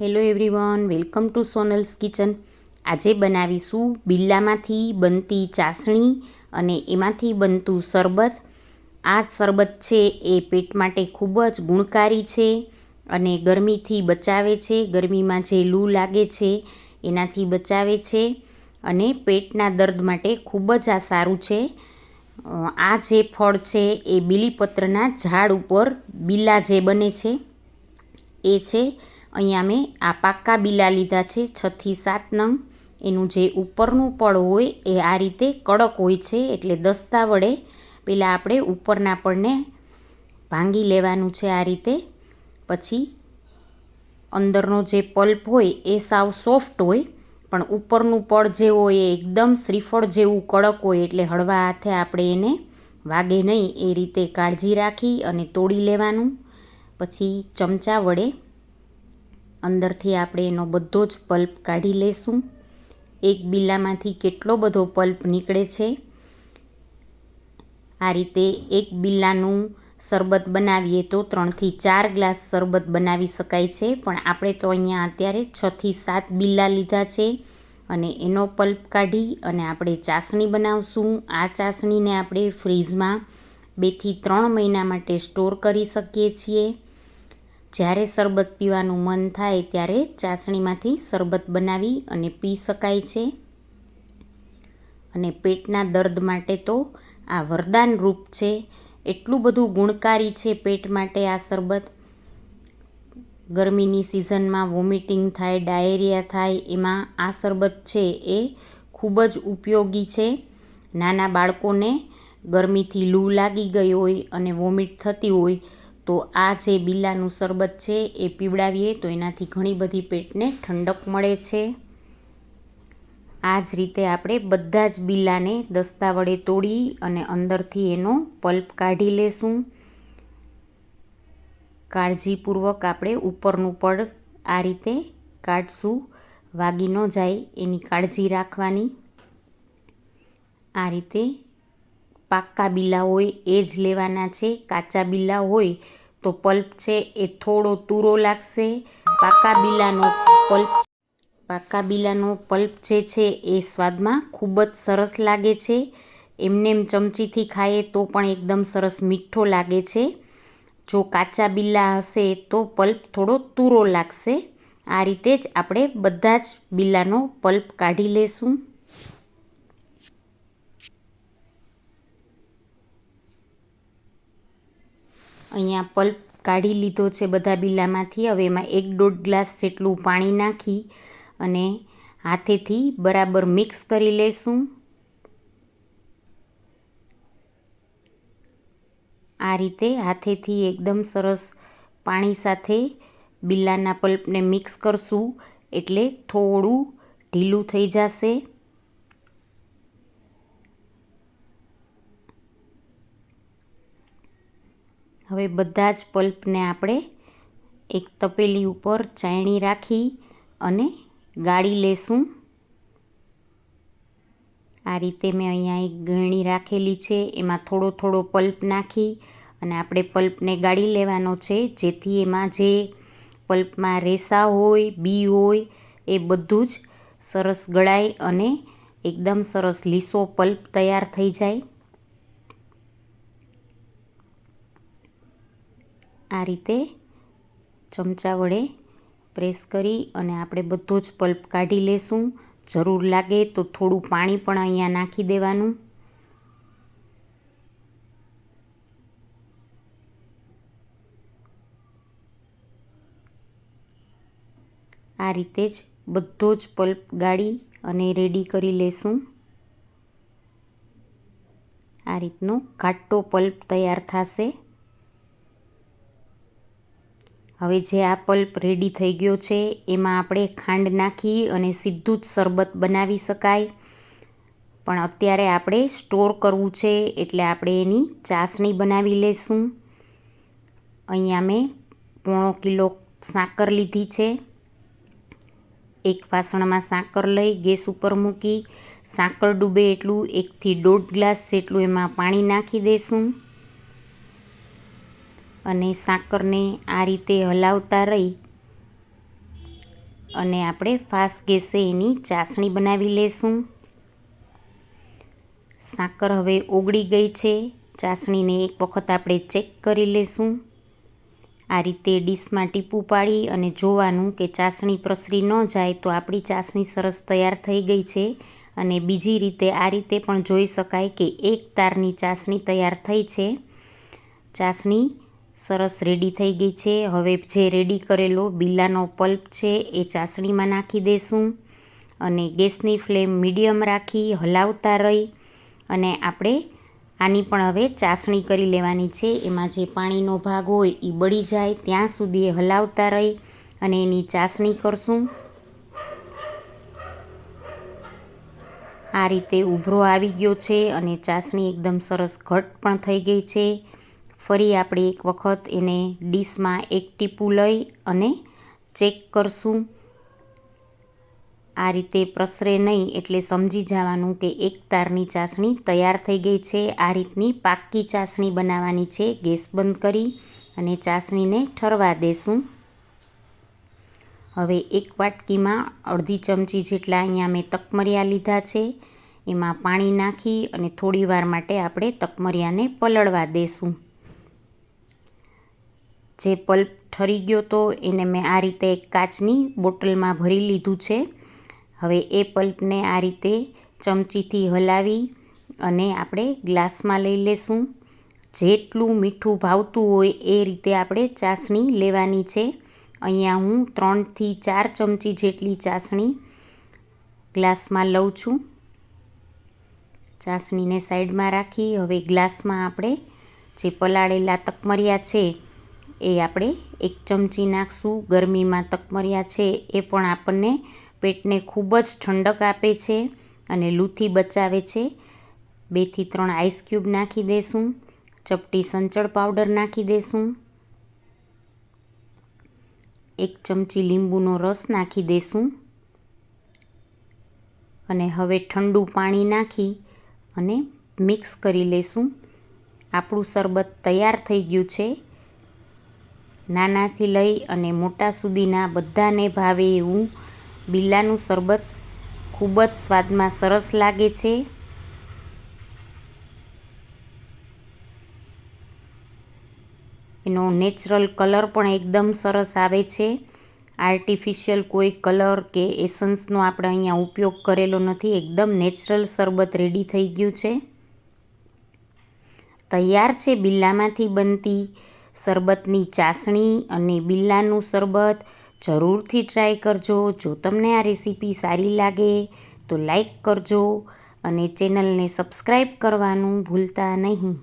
Hello everyone welcome to Sonal's kitchen આજે બનાવીશું બિલ્લામાંથી બનતી ચાસણી અને એમાંથી બનતું શરબત. આ શરબત છે એ પેટ માટે ખૂબ જ ગુણકારી છે અને ગરમીથી બચાવે છે. ગરમીમાં જે લૂ લાગે છે એનાથી બચાવે છે અને પેટના દર્દ માટે ખૂબ જ આ સારું છે. આ જે ફળ છે એ બીલીપત્રના ઝાડ ઉપર બિલ્લા જે બને છે, એ છે અહીંયા મેં આ પાક્કા બીલા લીધા છે, છથી સાત નંગ. એનું જે ઉપરનું પડ હોય એ આ રીતે કડક હોય છે એટલે દસ્તા વડે પહેલાં આપણે ઉપરના પડને ભાંગી લેવાનું છે આ રીતે. પછી અંદરનો જે પલ્પ હોય એ સાવ સોફ્ટ હોય, પણ ઉપરનું પડ જે હોય એ એકદમ શ્રીફળ જેવું કડક હોય એટલે હળવા હાથે આપણે એને વાગે નહીં, એ રીતે કાળજી રાખી અને તોડી લેવાનું. પછી ચમચા વડે અંદરથી આપણે એનો બધો જ પલ્પ કાઢી લઈશું એક બિલ્લામાંથી કેટલો બધો પલ્પ નીકળે છે? આ રીતે એક બિલ્લાનું શરબત બનાવીએ તો ત્રણથી ચાર ગ્લાસ શરબત બનાવી શકાય છે. પણ આપણે તો અહીંયા અત્યારે છથી સાત બિલ્લા લીધા છે અને એનો પલ્પ કાઢી અને આપણે ચાસણી બનાવશું. આ ચાસણીને આપણે ફ્રીજમાં બેથી ત્રણ મહિના માટે સ્ટોર કરી શકીએ છીએ. જ્યારે શરબત પીવાનું મન થાય ત્યારે ચાસણીમાંથી શરબત બનાવી અને પી શકાય છે. અને પેટના દર્દ માટે તો આ વરદાન રૂપ છે. એટલું બધું ગુણકારી છે પેટ માટે આ શરબત. ગરમીની સિઝનમાં વોમિટિંગ થાય, ડાયેરિયા થાય એમાં આ શરબત છે એ ખૂબ જ ઉપયોગી છે. નાના બાળકોને ગરમીથી લૂ લાગી ગઈ હોય અને વોમિટ થતી હોય તો આ જે બિલ્લાનું શરબત છે એ પીવડાવીએ તો એનાથી ઘણી બધી પેટને ઠંડક મળે છે. આ જ રીતે આપણે બધા જ બિલ્લાને દસ્તા વડે તોડી અને અંદરથી એનો પલ્પ કાઢી લેશું. કાળજીપૂર્વક આપણે ઉપરનું પડ આ રીતે કાઢશું. વાગી ન જાય એની કાળજી રાખવાની. આ રીતે પાક્કા બિલા હોય એ જ લેવાના છે. કાચા બિલ્લા હોય તો પલ્પ છે એ થોડો તૂરો લાગશે. પાકા બિલાનો પલ્પ પાકા બિલાનો પલ્પ જે છે એ સ્વાદમાં ખૂબ જ સરસ લાગે છે. એમને એમ ચમચીથી ખાઈએ તો પણ એકદમ સરસ મીઠો લાગે છે. જો કાચા બિલ્લા હશે તો પલ્પ થોડો તૂરો લાગશે. આ રીતે જ આપણે બધા જ બિલ્લાનો પલ્પ કાઢી લેશું. અહીંયા પલ્પ કાઢી લીધો છે બધા બિલામાંથી. હવે એમાં એક દોઢ ગ્લાસ જેટલું પાણી નાખી અને હાથેથી બરાબર મિક્સ કરી લઈશું આ રીતે હાથેથી એકદમ સરસ પાણી સાથે બિલ્લાના પલ્પને મિક્સ કરશું એટલે થોડું ઢીલું થઈ જશે. હવે બધા જ પલ્પને આપણે એક તપેલી ઉપર ચાયણી રાખી અને ગાળી લેશું. આ રીતે મેં અહીંયા એક ગળણી રાખેલી છે, એમાં થોડો થોડો પલ્પ નાખી અને આપણે પલ્પને ગાળી લેવાનો છે, જેથી એમાં જે પલ્પમાં રેસા હોય, બી હોય, એ બધું જ સરસ ગળાય અને એકદમ સરસ લીસો પલ્પ તૈયાર થઈ જાય. આ રીતે ચમચા વડે પ્રેસ કરી અને આપણે બધો જ પલ્પ કાઢી લેશું. જરૂર લાગે તો થોડું પાણી પણ અહીંયા નાખી દેવાનું. આ રીતે જ બધો જ પલ્પ ગાળી અને રેડી કરી લેશું. આ રીતનો ઘાટો પલ્પ તૈયાર થશે. હવે જે આ પલ્પ રેડી થઈ ગયો છે, એમાં આપણે ખાંડ નાખી અને સીધું જ શરબત બનાવી શકાય. પણ અત્યારે આપણે સ્ટોર કરવું છે, એટલે આપણે એની ચાસણી બનાવી લઈશું અહીંયા મેં પોણો કિલો સાકર લીધી છે. એક વાસણમાં સાકર લઈ ગેસ ઉપર મૂકી, સાકર ડૂબે એટલું એકથી દોઢ ગ્લાસ જેટલું એમાં પાણી નાખી દઈશું અને સાકરને આ રીતે હલાવતા રહી અને આપણે ફાસ્ટ ગેસે એની ચાસણી બનાવી લેશું. સાકર હવે ઓગળી ગઈ છે. ચાસણીને એક વખત આપણે ચેક કરી લેશું. આ રીતે ડીશમાં ટીપું પાડી અને જોવાનું કે ચાસણી પ્રસરી ન જાય તો આપણી ચાસણી સરસ તૈયાર થઈ ગઈ છે અને બીજી રીતે આ રીતે પણ જોઈ શકાય કે એક તારની ચાસણી તૈયાર થઈ છે. ચાસણી સરસ રેડી થઈ ગઈ છે. હવે જે રેડી કરેલો બિલ્લાનો પલ્પ છે એ ચાસણીમાં નાખી દઈશું અને ગેસની ફ્લેમ મીડિયમ રાખી હલાવતા રહી અને આપણે આની પણ હવે ચાસણી કરી લેવાની છે. એમાં જે પાણીનો ભાગ હોય એ બળી જાય. ત્યાં સુધી હલાવતા રહી અને એની ચાસણી કરશું. આ રીતે ઉભરો આવી ગયો છે અને ચાસણી એકદમ સરસ ઘટ પણ થઈ ગઈ છે. ફરી આપણે એક વખત એને ડીશમાં એક ટીપું લઈ અને ચેક કરશું. આ રીતે પ્રસરે નહીં એટલે સમજી જવાનું કે એક તારની ચાસણી તૈયાર થઈ ગઈ છે. આ રીતની પાક્કી ચાસણી બનાવવાની છે. ગેસ બંધ કરી અને ચાસણીને ઠરવા દેશું. હવે એક વાટકીમાં અડધી ચમચી જેટલા અહીંયા મેં તકમરિયા લીધા છે. એમાં પાણી નાખી અને થોડી વાર માટે આપણે તકમરિયાને પલળવા દેશું. જે પલ્પ ઠરી ગયો તો એને મેં આ રીતે એક કાચની બોટલમાં ભરી લીધું છે. હવે એ પલ્પને આ રીતે ચમચીથી હલાવી અને આપણે ગ્લાસમાં લઈ લેશું. જેટલું મીઠું ભાવતું હોય એ રીતે આપણે ચાસણી લેવાની છે. અહીંયા હું ત્રણથી ચાર ચમચી જેટલી ચાસણી ગ્લાસમાં લઉં છું. ચાસણીને સાઈડમાં રાખી હવે ગ્લાસમાં આપણે જે પલાળેલા તકમરિયા છે એ આપણે એક ચમચી નાખશું. ગરમીમાં તકમરિયા છે એ પણ આપણને પેટને ખૂબ જ ઠંડક આપે છે અને લૂથી બચાવે છે. બેથી ત્રણ આઈસ ક્યુબ નાખી દઈશું ચપટી સંચળ પાવડર નાખી દઈશું એક ચમચી લીંબુનો રસ નાખી દઈશું અને હવે ઠંડુ પાણી નાખી અને મિક્સ કરી લઈશું આપણું શરબત તૈયાર થઈ ગયું છે. નાનાથી લઈ અને મોટા સુધીના બધાને ભાવે એવું બિલ્લાનું શરબત ખૂબ જ સ્વાદમાં સરસ લાગે છે. એનો નેચરલ કલર પણ એકદમ સરસ આવે છે. આર્ટિફિશિયલ કોઈ કલર કે એસન્સનો આપણે અહીંયા ઉપયોગ કરેલો નથી. એકદમ નેચરલ શરબત રેડી થઈ ગયું છે. તૈયાર છે બિલ્લામાંથી બનતી શરબતની ચાસણી અને બિલ્લાનું શરબત જરૂરથી ટ્રાય કરજો. જો તમને આ રેસીપી સારી લાગે તો લાઈક કરજો અને ચેનલને સબસ્ક્રાઈબ કરવાનું ભૂલતા નહીં.